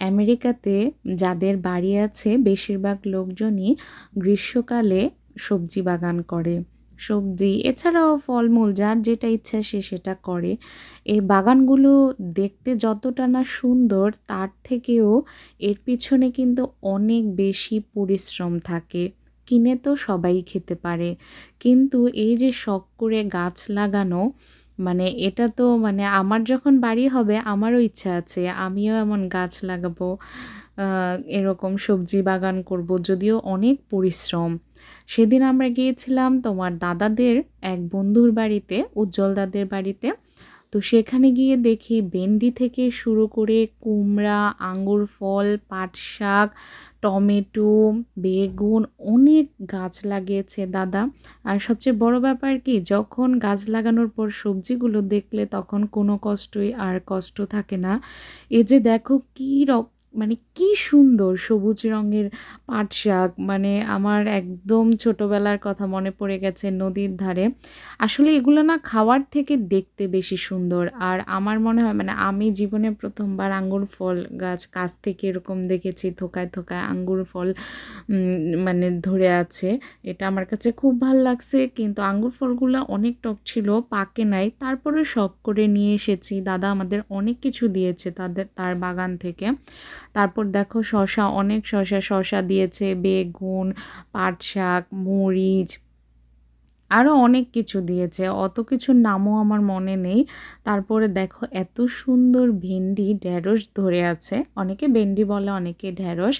আমেরিকাতে যাদের বাড়ি আছে, বেশিরভাগ লোকজনই গ্রীষ্মকালে সবজি বাগান করে। সবজি, এছাড়াও ফলমূল, যার যেটা ইচ্ছা সে সেটা করে। এই বাগানগুলো দেখতে যতটা না সুন্দর, তার থেকেও এর পিছনে কিন্তু অনেক বেশি পরিশ্রম থাকে। কিনে তো সবাই খেতে পারে। কিন্তু এই যে শখ করে গাছ লাগানো মানে এটা তো মানে আমার যখন বাড়ি হবে, আমারও ইচ্ছা আছে, আমিও এমন গাছ লাগাবো এরকম সবজি বাগান করব, যদিও অনেক পরিশ্রম। সেদিন আমরা গিয়েছিলাম তোমার দাদাদের এক বন্ধুর বাড়িতে, উজ্জ্বল দাদের বাড়িতে। তো সেখানে গিয়ে দেখি ভেন্ডি থেকে শুরু করে কুমড়া, আঙ্গুর ফল পাট শাক টমেটো, বেগুন অনেক গাছ লাগিয়েছে দাদা। আর সবচেয়ে বড় ব্যাপার কি, যখন গাছ লাগানোর পর সবজিগুলো দেখলে তখন কোনো কষ্টই আর কষ্ট থাকে না। এ যে দেখো কী রক মানে কি সুন্দর সবুজ রঙের পাট শাক মানে আমার একদম ছোটোবেলার কথা মনে পড়ে গেছে নদীর ধারে। আসলে এগুলো না খাওয়ার থেকে দেখতে বেশি সুন্দর। আর আমার মনে হয় মানে আমি জীবনে প্রথমবার আঙ্গুর ফল গাছ কাছ থেকে এরকম দেখেছি, থোকায় থোকায় আঙ্গুর ফল মানে ধরে আছে। এটা আমার কাছে খুব ভালো লাগছে। কিন্তু আঙ্গুর ফলগুলো অনেক টক ছিল, পাকে নাই। তারপরে সব করে নিয়ে এসেছি। দাদা আমাদের অনেক কিছু দিয়েছে তাদের, তার বাগান থেকে। তারপর দেখো শশা অনেক শশা শশা দিয়েছে বেগুন পাট শাক মরিচ আরও অনেক কিছু দিয়েছে। অত কিছুর নামও আমার মনে নেই। তারপরে দেখো, এত সুন্দর ভেন্ডি ঢ্যাঁড়স ধরে আছে। অনেকে ভেন্ডি বলে, অনেকে ঢ্যাঁড়স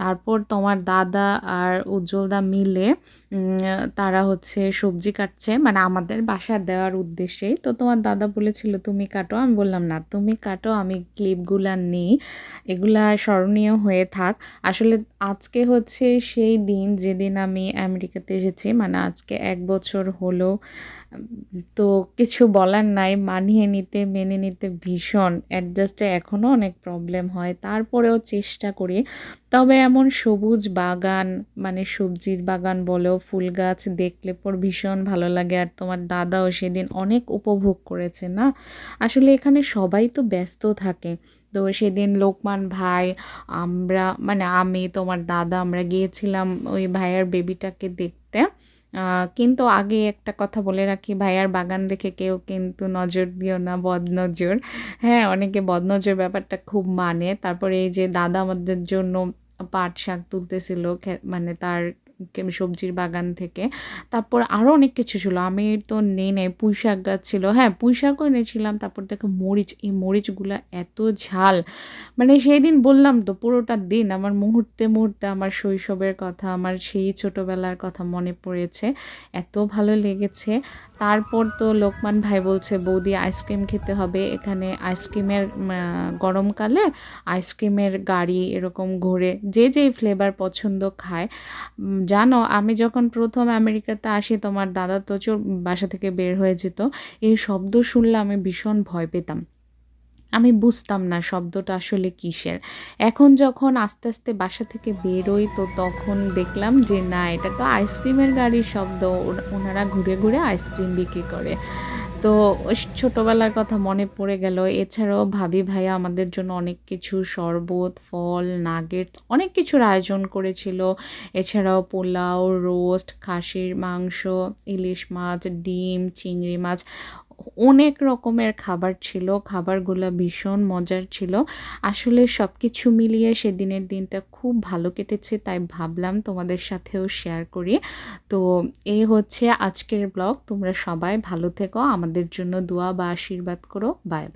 তারপর তোমার দাদা আর উজ্জ্বলদা মিলে তারা হচ্ছে সবজি কাটছে। মানে আমাদের বাসা দেওয়ার উদ্দেশ্যেই তো তোমার দাদা বলেছিল, তুমি কাটো। আমি বললাম, না, তুমি কাটো, আমি ক্লিপগুলা নিই। এগুলা স্মরণীয় হয়ে থাক। আসলে আজকে হচ্ছে সেই দিন যেদিন আমি আমেরিকাতে এসেছি। মানে আজকে এক বছর হলো, তো কিছু বলার নাই, মানিয়ে নিতে, মেনে নিতে ভীষণ। অ্যাডজাস্টে এখনও অনেক প্রবলেম হয়, তারপরেও চেষ্টা করি। তবে এমন সবুজ বাগান মানে সবজির বাগান বলেও ফুল গাছ দেখলে পর ভীষণ ভালো লাগে। আর তোমার দাদাও সেদিন অনেক উপভোগ করেছে, না? আসলে এখানে সবাই তো ব্যস্ত থাকে। তো সেদিন লোকমান ভাই, আমরা মানে আমি, তোমার দাদা, আমরা গিয়েছিলাম ওই ভাইয়ার বেবিটাকে দেখতে। কিন্তু আগে একটা কথা বলে রাখি, ভাইয়ার বাগান দেখে কেউ কিন্তু নজর দিও না, বদনজর। হ্যাঁ অনেকে বদনজর ব্যাপারটা খুব মানে। তারপরে এই যে দাদা আমাদের জন্য পাট শাক তুলতেছিল মানে তার সবজির বাগান থেকে। তারপর আরও অনেক কিছু ছিল। আমি তো নেই নেই পুঁই শাক গাছ ছিল। হ্যাঁ পুঁই শাকও এনেছিলাম। তারপর দেখো মরিচ, এই মরিচগুলো এত ঝাল। মানে সেই দিন বললাম তো পুরোটা দিন আমার মুহূর্তে মুহূর্তে আমার শৈশবের কথা, আমার সেই ছোটোবেলার কথা মনে পড়েছে। এত ভালো লেগেছে। তারপর তো লোকমান ভাই বলছে, বৌদি, আইসক্রিম খেতে হবে। এখানে আইসক্রিমের গরমকালে আইসক্রিমের গাড়ি এরকম ঘুরে, যে যেই ফ্লেভার পছন্দ খায়। জানো, আমি যখন প্রথম আমেরিকাতে আসি, তোমার দাদা তো চোর, বাসা থেকে বের হয়ে যেত, এই শব্দ শুনলে আমি ভীষণ ভয় পেতাম। আমি বুঝতাম না শব্দটা আসলে কিসের। এখন যখন আস্তে আস্তে বাসা থেকে বেরোই, তো তখন দেখলাম যে, না, এটা তো আইসক্রিমের গাড়ির শব্দ। ওনারা ঘুরে ঘুরে আইসক্রিম বিক্রি করে। তো ছোটোবেলার কথা মনে পড়ে গেল। এছাড়াও ভাবি ভাইয়া আমাদের জন্য অনেক কিছু শরবত, ফল নাগেট অনেক কিছুর আয়োজন করেছিল। এছাড়াও পোলাও, রোস্ট, খাসির মাংস, ইলিশ মাছ, ডিম, চিংড়ি মাছ অনেক রকমের খাবার ছিল, খাবারগুলো ভীষণ মজার ছিল। আসলে সব কিছু মিলিয়ে সেদিনের দিনটা খুব ভালো কেটেছে, তাই ভাবলাম তোমাদের সাথেও শেয়ার করি। তো এই হচ্ছে আজকের ব্লগ তোমরা সবাই ভালো থেকো, আমাদের জন্য দোয়া বা আশীর্বাদ করো বাই বাই